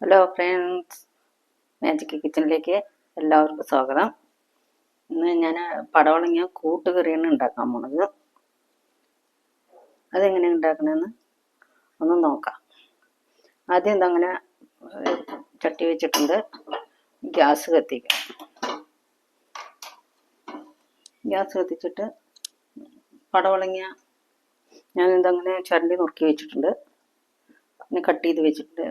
Hello friends magic കിച്ചണിലേക്ക് എല്ലാവർക്കും സ്വാഗതം. ഇന്ന് ഞാൻ പടവളങ്ങിയ കൂട്ടുകറിയാണ് ഉണ്ടാക്കാൻ പോണത്. അതെങ്ങനെ ഉണ്ടാക്കണമെന്ന് ഒന്ന് നോക്കാം. ആദ്യം എന്തങ്ങനെ ചട്ടി വെച്ചിട്ടുണ്ട്. ഗ്യാസ് കത്തിക്കാം. ഗ്യാസ് കത്തിച്ചിട്ട് പടവളങ്ങിയ ഞാൻ എന്തങ്ങനെ ചരണ്ടി നുറുക്കി വെച്ചിട്ടുണ്ട്. പിന്നെ കട്ട് ചെയ്ത് വെച്ചിട്ടുണ്ട്.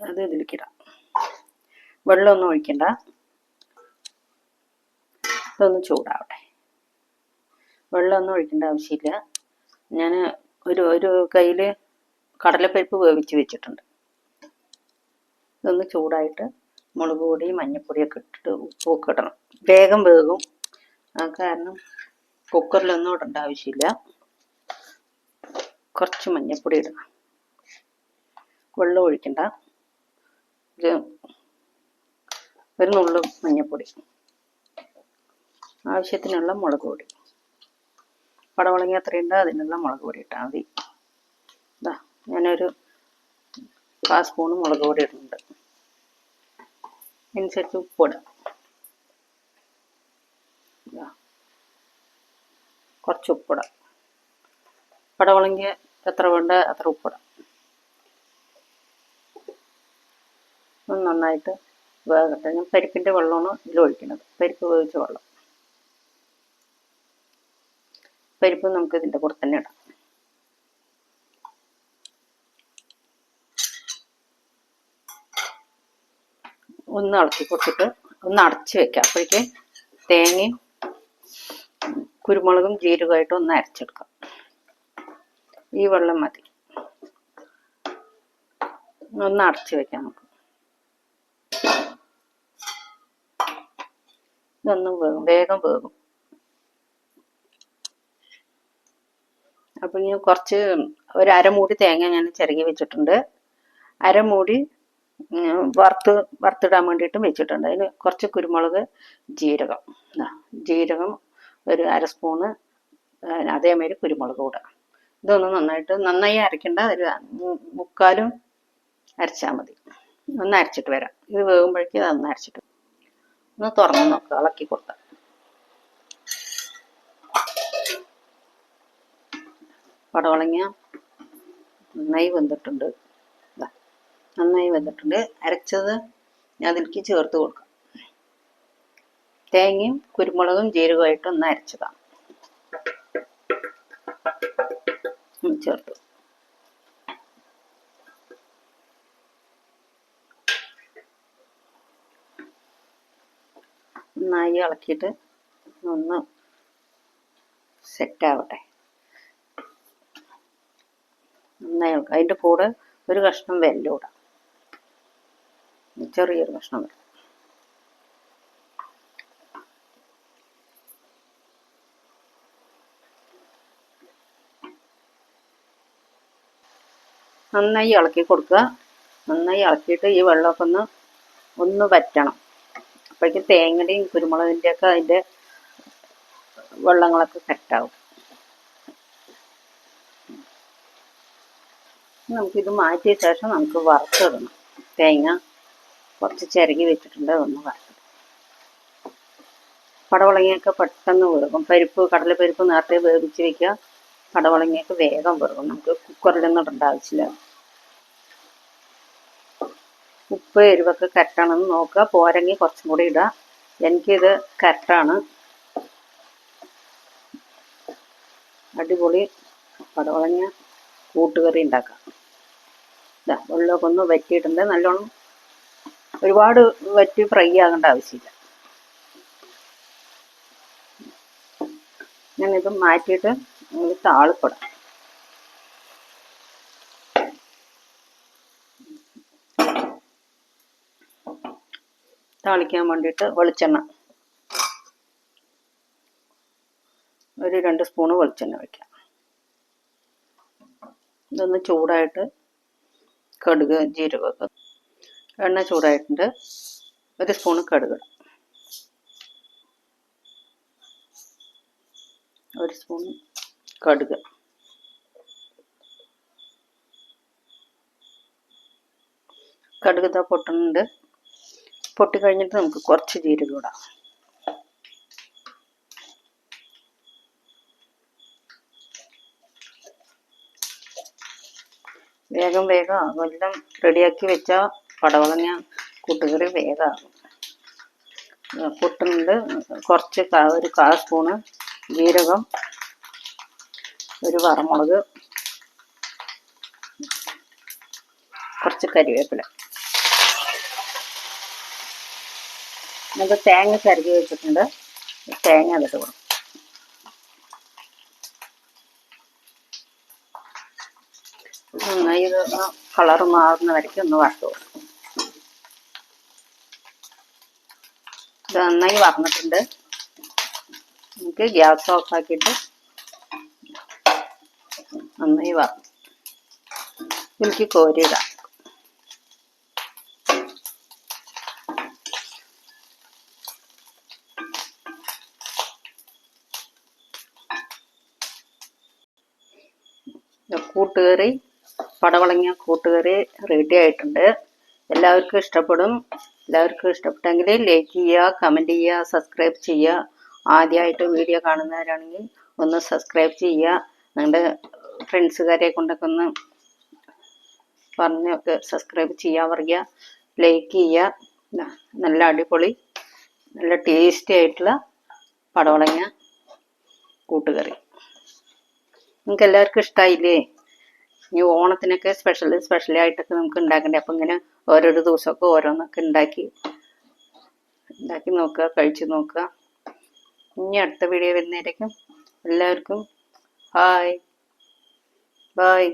അത് ഇതിലേക്ക് ഇടാം വെള്ളമൊന്നും ഒഴിക്കണ്ട. ഇതൊന്ന് ചൂടാവട്ടെ. വെള്ളമൊന്നും ഒഴിക്കേണ്ട ആവശ്യമില്ല. ഞാൻ ഒരു ഒരു കയ്യിൽ കടലപ്പരിപ്പ് വേവിച്ച് വെച്ചിട്ടുണ്ട്. ഇതൊന്ന് ചൂടായിട്ട് മുളക് പൊടി മഞ്ഞൾപ്പൊടിയൊക്കെ ഇട്ടിട്ട് ഉപ്പൊക്കെ ഇടണം. വേഗം വേകും. ആ കാരണം കുക്കറിലൊന്നും ഇടേണ്ട ആവശ്യമില്ല. കുറച്ച് മഞ്ഞൾപ്പൊടി ഇടണം. വെള്ളം ഒഴിക്കണ്ട. ഒരു നുള്ളു മഞ്ഞൾപ്പൊടി ആവശ്യത്തിനുള്ള മുളക് പൊടി. പടവളങ്ങി അത്രയുണ്ട് അതിനുള്ള മുളക് പൊടി ഇട്ടാൽ മതി. ഇതാ ഞാനൊരു കാ സ്പൂണ് മുളക് പൊടി ഇടുന്നുണ്ട്. അനുസരിച്ച് ഉപ്പിടാം കുറച്ച് ഉപ്പിടാം പടവളങ്ങി എത്ര വേണ്ട അത്ര ഉപ്പിടാം നന്നായിട്ട് വേകട്ടെ. ഞാൻ പരിപ്പിന്റെ വെള്ളമാണ് ഇതിൽ ഒഴിക്കുന്നത്. പരിപ്പ് വേവിച്ച വെള്ളം. പരിപ്പ് നമുക്ക് ഇതിന്റെ കൂടെ തന്നെ ഇടാം. ഒന്ന് ഇളക്കി കൊടുത്തിട്ട് ഒന്ന് അടച്ച് വെക്കാം. അപ്പോഴേക്ക് തേങ്ങയും കുരുമുളകും ജീരകമായിട്ട് ഒന്ന് അരച്ചെടുക്കാം. ഈ വെള്ളം മതി. ഒന്ന് അടച്ച് വെക്കാം നമുക്ക്. ഇതൊന്നും വേകും വേഗം വേകും അപ്പം ഇനി കുറച്ച് ഒരു അരമൂടി തേങ്ങ ഞാൻ ചിരകി വെച്ചിട്ടുണ്ട്. അരമൂടി വറുത്ത് വറുത്തിടാൻ വേണ്ടിയിട്ടും വെച്ചിട്ടുണ്ട്. അതിന് കുറച്ച് കുരുമുളക് ജീരകം. ജീരകം ഒരു അര സ്പൂണ് അതേമാതിരി കുരുമുളക് കൂടെ. ഇതൊന്ന് നന്നായിട്ട് നന്നായി അരയ്ക്കേണ്ട ഒരു മുക്കാലും അരച്ചാൽ മതി. ഒന്ന് അരച്ചിട്ട് വരാം. ഇത് വേകുമ്പോഴേക്കും അതൊന്ന് അരച്ചിട്ട് ഒന്ന് തുറന്ന് നോക്കുക ഇളക്കി കൊടുത്ത. പടവളങ്ങ നന്നായി വെന്തിട്ടുണ്ട്. നന്നായി വെന്തിട്ടുണ്ട്. അരച്ചത് അതിലേക്ക് ചേർത്ത് കൊടുക്കാം. തേങ്ങയും കുരുമുളകും ജീരകമായിട്ട് ഒന്ന് അരച്ചതാണ്. ചേർത്തു. നന്നായി ഇളക്കിയിട്ട് ഒന്ന് സെറ്റാവട്ടെ നന്നായി ഇളക്കുക. അതിന്റെ കൂടെ ഒരു കഷ്ണം വെല്ലം ഇടാം. ചെറിയൊരു കഷ്ണം വെല്ലം. നന്നായി ഇളക്കി കൊടുക്കുക. നന്നായി ഇളക്കിയിട്ട് ഈ വെള്ളമൊക്കെ ഒന്ന് ഒന്ന് വറ്റണം. അപ്പോഴേക്കും തേങ്ങയുടെയും കുരുമുളകിന്റെ ഒക്കെ അതിന്റെ വെള്ളങ്ങളൊക്കെ സെറ്റാവും. നമുക്കിത് മാറ്റിയ ശേഷം നമുക്ക് വറുത്തിടണം. തേങ്ങ കുറച്ച് ചിരകി വെച്ചിട്ടുണ്ട് അതൊന്ന് വറുത്തിടും പടവളങ്ങിയൊക്കെ പെട്ടെന്ന് വേകും പരിപ്പ് കടലപ്പരിപ്പ് നേരത്തെ വേവിച്ച് വെക്കുക. പടവളങ്ങിയൊക്കെ വേഗം വേകും നമുക്ക് കുക്കറിലൊന്നും ഇടേണ്ട ആവശ്യമില്ല. ഉപ്പ് എരിവൊക്കെ കറക്റ്റാണെന്ന് നോക്കുക. പോരങ്ങി കുറച്ചും കൂടി ഇടുക. എനിക്കിത് കറക്റ്റാണ് അടിപൊളി പടവളഞ്ഞ കൂട്ടുകറി ഉണ്ടാക്കാം. ഇതാ വെള്ളമൊക്കെ ഒന്ന് വറ്റിയിട്ടുണ്ട്. നല്ലോണം ഒരുപാട് വറ്റി ഫ്രൈ ആകേണ്ട ആവശ്യമില്ല. ഞാനിത് മാറ്റിയിട്ട് താളിപ്പെടാം താളിപ്പിടാം. താളിക്കാൻ വേണ്ടിയിട്ട് വെളിച്ചെണ്ണ. ഒരു രണ്ട് സ്പൂണ് വെളിച്ചെണ്ണ വയ്ക്കാം ഇതൊന്ന് ചൂടായിട്ട് കടുക് ജീരകമൊക്കെ. എണ്ണ ചൂടായിട്ടുണ്ട്. ഒരു സ്പൂണ് കടുക് ഒരു സ്പൂൺ കടുക്. കടുക് പൊട്ടുന്നുണ്ട് പൊട്ടി കഴിഞ്ഞിട്ട് നമുക്ക് കുറച്ച് ജീരകം ഇടാം. വേഗം വേഗം ആകും എല്ലാം റെഡിയാക്കി വെച്ച പടവളങ്ങ കൂട്ടുകറി വേഗം ആകും. ആ, പൊട്ടുന്നുണ്ട് കുറച്ച് ഒരു കാ സ്പൂണ് ജീരകം ഒരു വറമുളക് കുറച്ച് കരിവേപ്പില. നമുക്ക് തേങ്ങ കരുതി വെച്ചിട്ടുണ്ട്. തേങ്ങ അതിട്ട് കൊടുക്കും. ഇത് കളർ മാറുന്ന വരയ്ക്ക് ഒന്ന് വറുത്ത് കൊടുക്കും. ഇത് നന്നായി വറന്നിട്ടുണ്ട്. നമുക്ക് ഗ്യാസ് ഓഫ് ആക്കിയിട്ട് നന്നായി വറന്നു എനിക്ക് കോരിയിടാം. കൂട്ടുകറി പടവളങ്ങ കൂട്ടുകറി റെഡി ആയിട്ടുണ്ട്. എല്ലാവർക്കും ഇഷ്ടപ്പെടും. എല്ലാവർക്കും ഇഷ്ടപ്പെട്ടെങ്കിൽ ലൈക്ക് ചെയ്യുക കമന്റ് ചെയ്യുക സബ്സ്ക്രൈബ് ചെയ്യുക. ആദ്യമായിട്ട് വീഡിയോ കാണുന്നവരാണെങ്കിൽ ഒന്ന് സബ്സ്ക്രൈബ് ചെയ്യുക. നിങ്ങളുടെ ഫ്രണ്ട്സുകാരെ കൊണ്ടൊക്കെ ഒന്ന് പറഞ്ഞൊക്കെ സബ്സ്ക്രൈബ് ചെയ്യാൻ പറയുക. ലൈക്ക് ചെയ്യുക. നല്ല അടിപൊളി നല്ല ടേസ്റ്റി ആയിട്ടുള്ള പടവളങ്ങ കൂട്ടുകറി. നിങ്ങൾക്ക് എല്ലാവർക്കും ഇഷ്ടമായില്ലേ ഈ ഓണത്തിനൊക്കെ സ്പെഷ്യൽ സ്പെഷ്യൽ ആയിട്ടൊക്കെ നമുക്ക് ഉണ്ടാക്കണ്ടേ? അപ്പം ഇങ്ങനെ ഓരോരോ ദിവസമൊക്കെ ഓരോന്നൊക്കെ ഉണ്ടാക്കി ഉണ്ടാക്കി നോക്കുക കഴിച്ചു നോക്കുക. ഇനി അടുത്ത വീഡിയോ വരുന്നേരേക്കും എല്ലാവർക്കും ഹായ് ബായ്